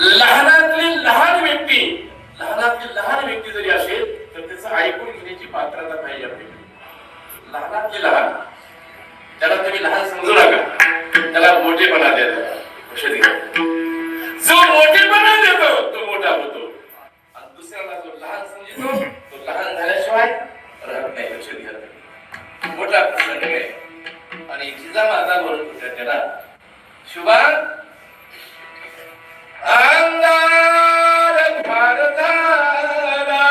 लहानातली लहान व्यक्ती लहानातली लहान व्यक्ती जरी असेल तर त्याचं ऐकून घेण्याची पात्रता पाहिजे आपल्याकडे लहानातली लहान त्याला तुम्ही लहान समजू नका. त्याला मोठेपणा देत. लक्षात घ्या. जो मोठेपणा देतो तो मोठा होतो. आणि दुसऱ्याला जो लहान समजतो तो लहान झाल्याशिवाय राहत नाही. लक्षात घ्या मोठा प्रसंग आहे. आणि जिजामाता बोलत होत्या त्याला शुभारंभ। अंगार फार झाला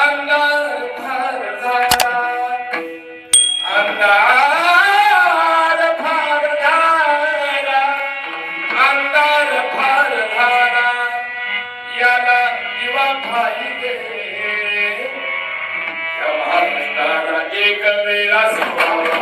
अंगार फार झाला अंगार फार झाला अंगार फार झाला याला दिवा पाहिजे या महाराष्ट्राला एक वेळा स्वभाव